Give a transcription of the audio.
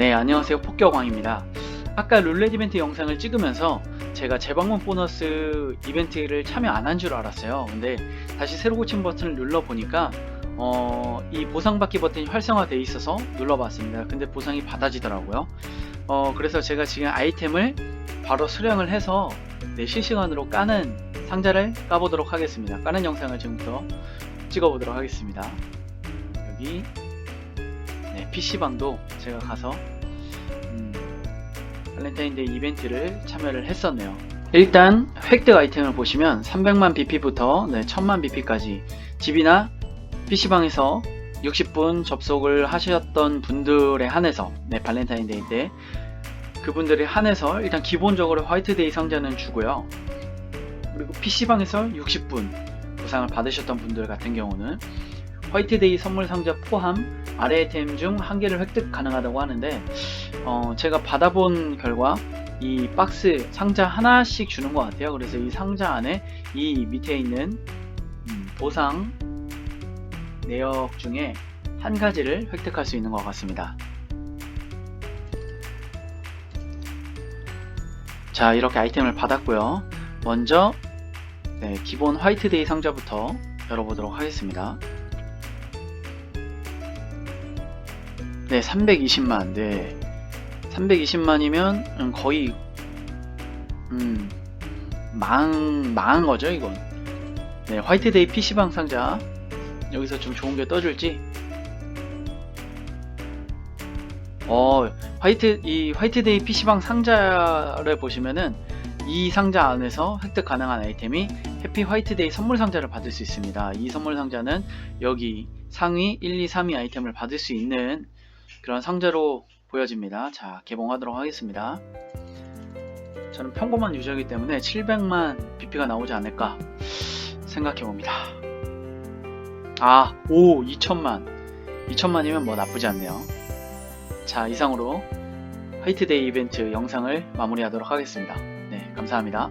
네, 안녕하세요. 폭격왕입니다. 아까 룰렛 이벤트 영상을 찍으면서 제가 재방문 보너스 이벤트를 참여 안 한 줄 알았어요. 근데 다시 새로 고친 버튼을 눌러보니까 어, 이 보상받기 버튼이 활성화되어 있어서 눌러봤습니다. 근데 보상이 받아지더라고요. 어, 그래서 제가 지금 아이템을 바로 수령을 해서 네, 실시간으로 까는 상자를 까보도록 하겠습니다. 까는 영상을 지금부터 찍어보도록 하겠습니다. 여기 네, PC방도 제가 가서 음, 발렌타인데이 이벤트를 참여를 했었네요. 일단 획득 아이템을 보시면 300만 BP부터 네, 1000만 BP까지 집이나 PC방에서 60분 접속을 하셨던 분들에 한해서 네, 발렌타인데이 때 그분들에 한해서 일단 기본적으로 화이트데이 상자는 주고요. 그리고 PC방에서 60분 보상을 받으셨던 분들 같은 경우는 화이트데이 선물 상자 포함 아래 템중 한 개를 획득 가능하다고 하는데 어, 제가 받아본 결과 이 박스 상자 하나씩 주는 것 같아요. 그래서 이 상자 안에 이 밑에 있는 음, 보상 내역 중에 한 가지를 획득할 수 있는 것 같습니다. 자 이렇게 아이템을 받았고요. 먼저 네, 기본 화이트데이 상자부터 열어보도록 하겠습니다. 네, 320만. 네. 320만이면 거의 음, 망 망한 거죠, 이건. 네, 화이트데이 PC방 상자. 여기서 좀 좋은 게 떠줄지. 어, 화이트 이 화이트데이 PC방 상자를 보시면은 이 상자 안에서 획득 가능한 아이템이 해피 화이트데이 선물 상자를 받을 수 있습니다. 이 선물 상자는 여기 상위 1, 2, 3위 아이템을 받을 수 있는 그런 상자로 보여집니다. 자, 개봉하도록 하겠습니다. 저는 평범한 유저이기 때문에 700만 BP가 나오지 않을까 생각해 봅니다. 아, 오, 2천만. 2천만이면 뭐 나쁘지 않네요. 자, 이상으로 화이트데이 이벤트 영상을 마무리하도록 하겠습니다. 네, 감사합니다.